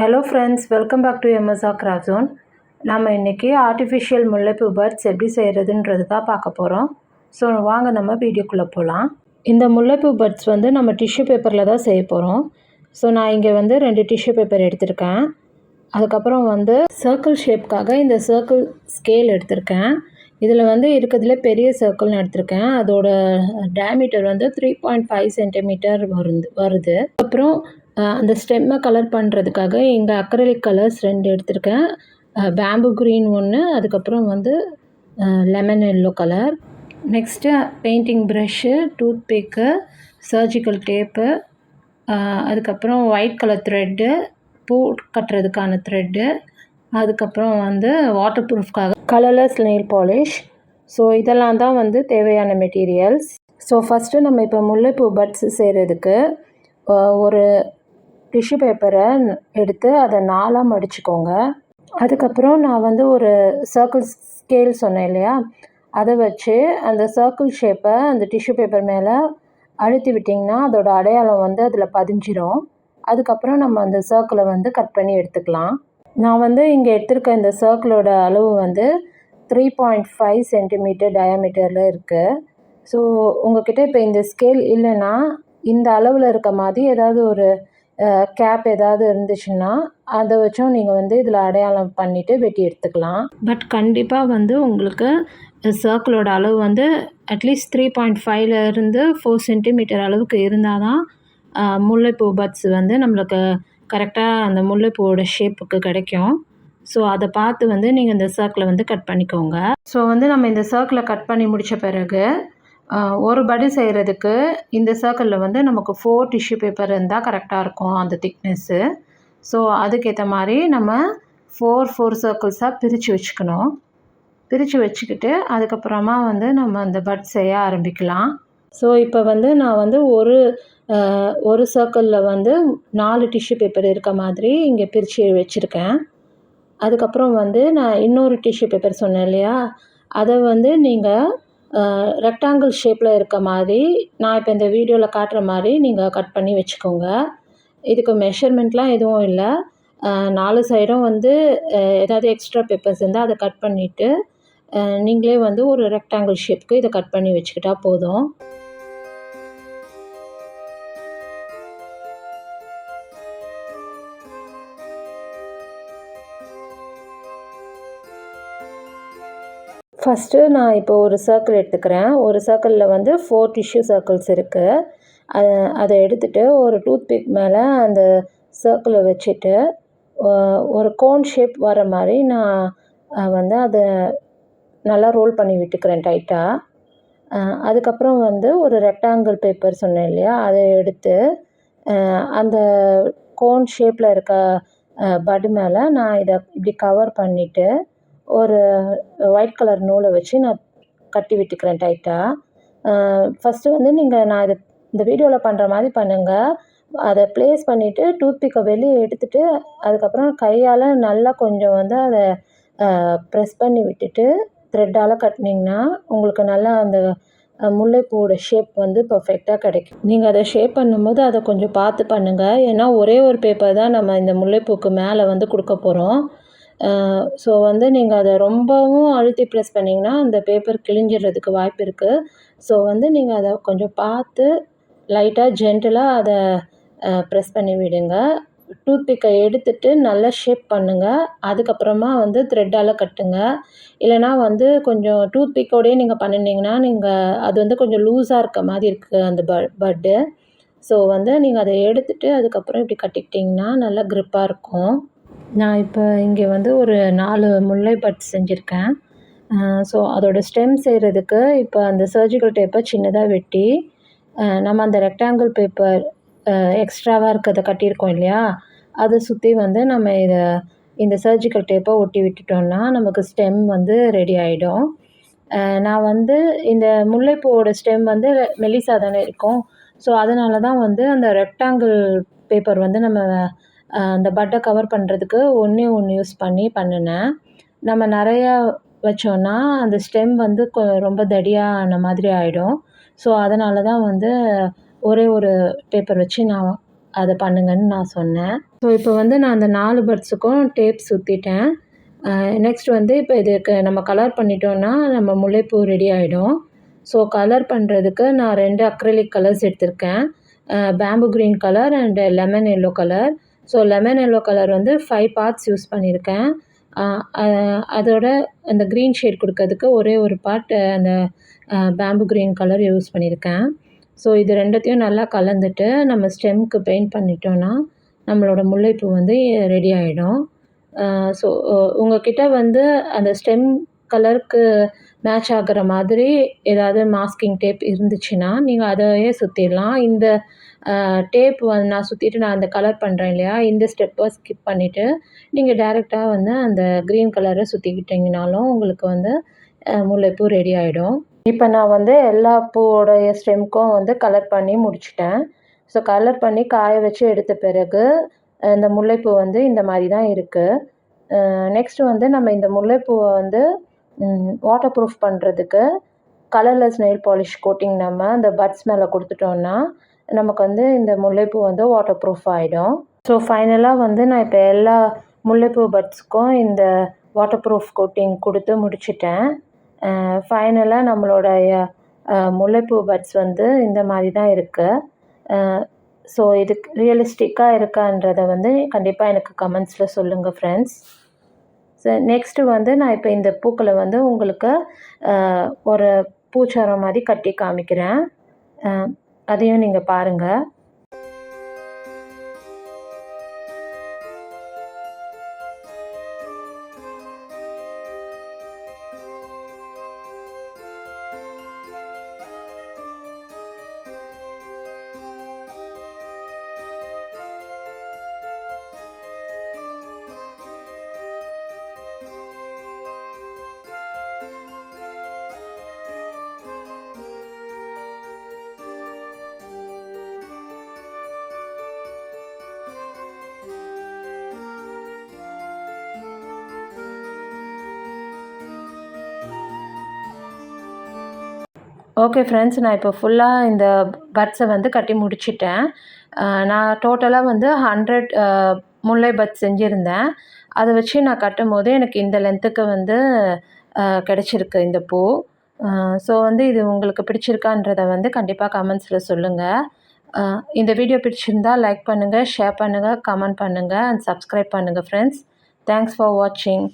Hello friends welcome back to MSA craft நம்ம இன்றைக்கி artificial முல்லைப்பூ பர்ட்ஸ் எப்படி செய்கிறதுன்றது தான் பார்க்க போகிறோம் ஸோ வாங்க நம்ம வீடியோக்குள்ளே போகலாம் இந்த முல்லைப்பூ பர்ட்ஸ் வந்து நம்ம டிஷ்யூ பேப்பரில் தான் செய்ய போகிறோம் ஸோ நான் இங்கே வந்து ரெண்டு டிஷ்யூ பேப்பர் எடுத்திருக்கேன். அதுக்கப்புறம் வந்து சர்க்கிள் ஷேப்க்காக இந்த சர்க்கிள் ஸ்கேல் எடுத்திருக்கேன். இதில் வந்து இருக்கிறதுல பெரிய சர்க்கிள்னு எடுத்திருக்கேன். அதோட டேமீட்டர் வந்து த்ரீ பாயிண்ட் ஃபைவ் சென்டிமீட்டர் வருது வருது. அப்புறம் அந்த ஸ்டெம்மை கலர் பண்ணுறதுக்காக இங்கே அக்ரலிக் கலர்ஸ் ரெண்டு எடுத்திருக்கேன். பேம்பு க்ரீன் ஒன்று அதுக்கப்புறம் வந்து lemon yellow colour next painting brush toothpick surgical tape அதுக்கப்புறம் ஒயிட் கலர் த்ரெட்டு பூ கட்டுறதுக்கான த்ரெட்டு அதுக்கப்புறம் வந்து வாட்டர் ப்ரூஃப்காக கலர்லெஸ் நெயில் பாலிஷ் ஸோ இதெல்லாம் தான் வந்து தேவையான மெட்டீரியல்ஸ் ஸோ ஃபஸ்ட்டு நம்ம இப்போ முல்லைப்பூ பட்ஸ் செய்கிறதுக்கு ஒரு டிஷ்யூ பேப்பரை எடுத்து அதை நாலாக மடிச்சுக்கோங்க. அதுக்கப்புறம் நான் வந்து ஒரு சர்க்கிள் ஸ்கேல் சொன்னேன் இல்லையா? அதை வச்சு அந்த சர்க்கிள் ஷேப்பை அந்த டிஷ்யூ பேப்பர் மேலே அழுத்தி விட்டிங்கன்னா அதோடய அடையாளம் வந்து அதில் பதிஞ்சிரும். அதுக்கப்புறம் நம்ம அந்த சர்க்கிளை வந்து கட் பண்ணி எடுத்துக்கலாம். நான் வந்து இங்கே எடுத்திருக்க இந்த சர்க்கிளோட அளவு வந்து த்ரீ பாயிண்ட் ஃபைவ் சென்டிமீட்டர் டயாமீட்டரில் இருக்குது ஸோ உங்கள்கிட்ட இப்போ இந்த ஸ்கேல் இல்லைன்னா இந்த அளவில் இருக்க மாதிரி ஏதாவது ஒரு கேப் ஏதாவது இருந்துச்சுன்னா அதை வச்சும் நீங்கள் வந்து இதில் அடையாளம் பண்ணிவிட்டு வெட்டி எடுத்துக்கலாம். பட் கண்டிப்பாக வந்து உங்களுக்கு சர்க்கிளோட அளவு வந்து அட்லீஸ்ட் த்ரீ பாயிண்ட் ஃபைவ்லேருந்து ஃபோர் சென்டிமீட்டர் அளவுக்கு இருந்தால் தான் முல்லைப்பூ பட்ஸ் வந்து நம்மளுக்கு கரெக்டாக அந்த முல்லைப்பூவோட ஷேப்புக்கு கிடைக்கும். ஸோ அதை பார்த்து வந்து நீங்கள் இந்த சர்க்கிளை வந்து கட் பண்ணிக்கோங்க. ஸோ வந்து நம்ம இந்த சர்க்கிளை கட் பண்ணி முடித்த பிறகு ஒரு படி செய்கிறதுக்கு இந்த சர்க்கிளில் வந்து நமக்கு ஃபோர் டிஷ்யூ பேப்பர் இருந்தால் கரெக்டாக இருக்கும் அந்த திக்னஸ்ஸு ஸோ அதுக்கேற்ற மாதிரி நம்ம ஃபோர் ஃபோர் சர்க்கிள்ஸாக பிரித்து வச்சுக்கணும். பிரித்து வச்சுக்கிட்டு அதுக்கப்புறமா வந்து நம்ம அந்த பட் செய்ய ஆரம்பிக்கலாம். ஸோ இப்போ வந்து நான் வந்து ஒரு ஒரு சர்க்கிளில் வந்து நாலு டிஷ்யூ பேப்பர் இருக்க மாதிரி இங்கே பிரித்து வச்சுருக்கேன். அதுக்கப்புறம் வந்து நான் இன்னொரு டிஷ்யூ பேப்பர் சொன்னேன் இல்லையா? அதை வந்து நீங்கள் ரெக்டாங்கிள் ஷேப்பில் இருக்க மாதிரி நான் இப்போ இந்த வீடியோவில் காட்டுற மாதிரி நீங்கள் கட் பண்ணி வச்சுக்கோங்க. இதுக்கு மெஷர்மெண்ட்லாம் எதுவும் இல்லை. நாலு சைடும் வந்து ஏதாவது எக்ஸ்ட்ரா பேப்பர்ஸ் இருந்தால் அதை கட் பண்ணிவிட்டு நீங்களே வந்து ஒரு ரெக்டாங்கிள் ஷேப்புக்கு இதை கட் பண்ணி வச்சுக்கிட்டா போதும். ஃபஸ்ட்டு நான் இப்போ ஒரு சர்க்கிள் எடுத்துக்கிறேன். ஒரு சர்க்கிளில் வந்து ஃபோர் டிஷ்யூ சர்க்கிள்ஸ் இருக்குது அதை அதை எடுத்துகிட்டு ஒரு டூத் பிக் மேலே அந்த சர்க்கிளை வச்சுட்டு ஒரு கோன் ஷேப் வர மாதிரி நான் வந்து அதை நல்லா ரோல் பண்ணி விட்டுக்கிறேன் டைட்டாக அதுக்கப்புறம் வந்து ஒரு ரெக்டாங்கிள் பேப்பர் சொன்னேன் இல்லையா? அதை எடுத்து அந்த கோன் ஷேப்பில் இருக்க படு மேலே நான் இதை இப்படி கவர் பண்ணிவிட்டு ஒரு ஒயிட் கலர் நூலை வச்சு நான் கட்டி விட்டுக்கிறேன் டைட்டாக ஃபஸ்ட்டு வந்து நீங்கள் நான் இது இந்த வீடியோவில் பண்ணுற மாதிரி பண்ணுங்கள் அதை ப்ளேஸ் பண்ணிவிட்டு டூத்பிக்கை வெளியே எடுத்துகிட்டு அதுக்கப்புறம் கையால் நல்லா கொஞ்சம் வந்து அதை ப்ரெஸ் பண்ணி விட்டுட்டு த்ரெட்டால் கட்டினீங்கன்னா உங்களுக்கு நல்லா அந்த முல்லைப்பூவோட ஷேப் வந்து பர்ஃபெக்டாக கிடைக்கும். நீங்கள் அதை ஷேப் பண்ணும்போது அதை கொஞ்சம் பார்த்து பண்ணுங்கள் ஏன்னா ஒரே ஒரு பேப்பர் தான் நம்ம இந்த முல்லைப்பூக்கு மேலே வந்து கொடுக்க போகிறோம் ஸோ வந்து நீங்கள் அதை ரொம்பவும் அழுத்தி ப்ரெஸ் பண்ணிங்கன்னா அந்த பேப்பர் கிழிஞ்சிடுறதுக்கு வாய்ப்பு இருக்குது ஸோ வந்து நீங்கள் அதை கொஞ்சம் பார்த்து லைட்டாக ஜென்டலாக அதை ப்ரெஸ் பண்ணி விடுங்க. டூத் பிக்கை எடுத்துட்டு நல்லா ஷேப் பண்ணுங்கள் அதுக்கப்புறமா வந்து த்ரெட்டால் கட்டுங்க. இல்லைனா வந்து கொஞ்சம் டூத் பிக்கோடையே நீங்கள் பண்ணினீங்கன்னா நீங்கள் அது வந்து கொஞ்சம் லூஸாக இருக்க மாதிரி இருக்குது அந்த ப பட்டு ஸோ வந்து நீங்கள் அதை எடுத்துகிட்டு அதுக்கப்புறம் இப்படி கட்டிக்கிட்டிங்கன்னா நல்லா க்ரிப்பாக இருக்கும். நான் இப்போ இங்கே வந்து ஒரு நாலு முல்லை பட் செஞ்சுருக்கேன். ஸோ அதோடய ஸ்டெம் செய்கிறதுக்கு இப்போ அந்த சர்ஜிக்கல் டேப்பை சின்னதாக வெட்டி நம்ம அந்த ரெக்டாங்கிள் பேப்பர் எக்ஸ்ட்ராவாக இருக்கிறத கட்டியிருக்கோம் இல்லையா? அதை சுற்றி வந்து நம்ம இதை இந்த சர்ஜிக்கல் டேப்பை ஒட்டி விட்டுட்டோம்னா நமக்கு ஸ்டெம் வந்து ரெடி ஆகிடும் நான் வந்து இந்த முல்லைப்பூவோட ஸ்டெம் வந்து மெலிசா தானே இருக்கும். ஸோ அதனால தான் வந்து அந்த ரெக்டாங்கிள் பேப்பர் வந்து நம்ம அந்த பட்டை கவர் பண்ணுறதுக்கு ஒன்றே ஒன்று யூஸ் பண்ணி பண்ணினேன். நம்ம நிறையா வச்சோன்னா அந்த ஸ்டெம் வந்து கொ ரொம்ப தடியான மாதிரி ஆகிடும் ஸோ அதனால தான் வந்து ஒரே ஒரு பேப்பர் வச்சு நான் அதை பண்ணுங்கன்னு நான் சொன்னேன். ஸோ இப்போ வந்து நான் அந்த நாலு பட்ஸுக்கும் டேப் சுற்றிட்டேன் நெக்ஸ்ட் வந்து இப்போ இதுக்கு நம்ம கலர் பண்ணிட்டோன்னா நம்ம முல்லைப்பூ ரெடி ஆகிடும் ஸோ கலர் பண்ணுறதுக்கு நான் ரெண்டு அக்ரலிக் கலர்ஸ் எடுத்திருக்கேன். Bamboo green colour and lemon yellow colour so lemon yellow colour வந்து ஃபைவ் பார்ட்ஸ் யூஸ் பண்ணியிருக்கேன் அதோட அந்த க்ரீன் ஷேட் கொடுக்கறதுக்கு ஒரே ஒரு பார்ட் அந்த பேம்பு க்ரீன் கலர் யூஸ் பண்ணியிருக்கேன் ஸோ இது ரெண்டத்தையும் நல்லா கலந்துட்டு நம்ம ஸ்டெம்க்கு பெயிண்ட் பண்ணிட்டோன்னா நம்மளோட முல்லைப்பூ வந்து ரெடி ஆகிடும் ஸோ உங்கள்கிட்ட வந்து அந்த ஸ்டெம் கலருக்கு மேட்ச் ஆகிற மாதிரி ஏதாவது மாஸ்கிங் டேப் இருந்துச்சுன்னா நீங்கள் அதையே சுற்றிடலாம் இந்த டேப் வந்து நான் சுற்றிட்டு நான் அந்த கலர் பண்ணுறேன் இல்லையா? இந்த ஸ்டெப்பை ஸ்கிப் பண்ணிவிட்டு நீங்கள் டேரெக்டாக வந்து அந்த க்ரீன் கலரை சுற்றிக்கிட்டிங்கனாலும் உங்களுக்கு வந்து முல்லைப்பூ ரெடி ஆகிடும் இப்போ நான் வந்து எல்லா பூவோடைய ஸ்டெம்க்கும் வந்து கலர் பண்ணி முடிச்சிட்டேன். ஸோ கலர் பண்ணி காய வச்சு எடுத்த பிறகு இந்த முல்லைப்பூ வந்து இந்த மாதிரி தான் இருக்குது நெக்ஸ்ட்டு வந்து நம்ம இந்த முல்லைப்பூவை வந்து வாட்டர் ப்ரூஃப் பண்ணுறதுக்கு கலர்லெஸ் நெயில் பாலிஷ் கோட்டிங் நம்ம அந்த பட்ஸ் மேலே கொடுத்துட்டோன்னா நமக்கு வந்து இந்த முல்லைப்பூ வந்து வாட்டர் ப்ரூஃப் ஆகிடும் ஸோ ஃபைனலாக வந்து நான் இப்போ எல்லா முல்லைப்பூ பட்ஸுக்கும் இந்த வாட்டர் ப்ரூஃப் கோட்டிங் கொடுத்து முடிச்சிட்டேன். ஃபைனலாக நம்மளோடைய முல்லைப்பூ பட்ஸ் வந்து இந்த மாதிரி தான் இருக்குது ஸோ இதுக்கு ரியலிஸ்டிக்காக இருக்கான்றதை வந்து கண்டிப்பாக எனக்கு கமெண்ட்ஸில் சொல்லுங்கள் ஃப்ரெண்ட்ஸ் ஸோ நெக்ஸ்ட்டு வந்து நான் இப்போ இந்த பூக்களை வந்து உங்களுக்கு ஒரு பூச்சாரம் மாதிரி கட்டி காமிக்கிறேன். அதையும் நீங்கள் பாருங்கள் ஓகே ஃப்ரெண்ட்ஸ் நான் இப்போ ஃபுல்லாக இந்த பட்ஸை வந்து கட்டி முடிச்சிட்டேன். நான் டோட்டலாக வந்து ஹண்ட்ரட் முல்லை பட் செஞ்சுருந்தேன். அதை வச்சு நான் கட்டும் போது எனக்கு இந்த லென்த்துக்கு வந்து கிடச்சிருக்கு இந்த பூ. ஸோ வந்து இது உங்களுக்கு பிடிச்சிருக்கான்றதை வந்து கண்டிப்பாக கமெண்ட்ஸில் சொல்லுங்கள் இந்த வீடியோ பிடிச்சிருந்தா லைக் பண்ணுங்கள் ஷேர் பண்ணுங்கள் கமெண்ட் பண்ணுங்கள் அண்ட் சப்ஸ்கிரைப் பண்ணுங்கள் ஃப்ரெண்ட்ஸ் தேங்க்ஸ் ஃபார் வாட்சிங்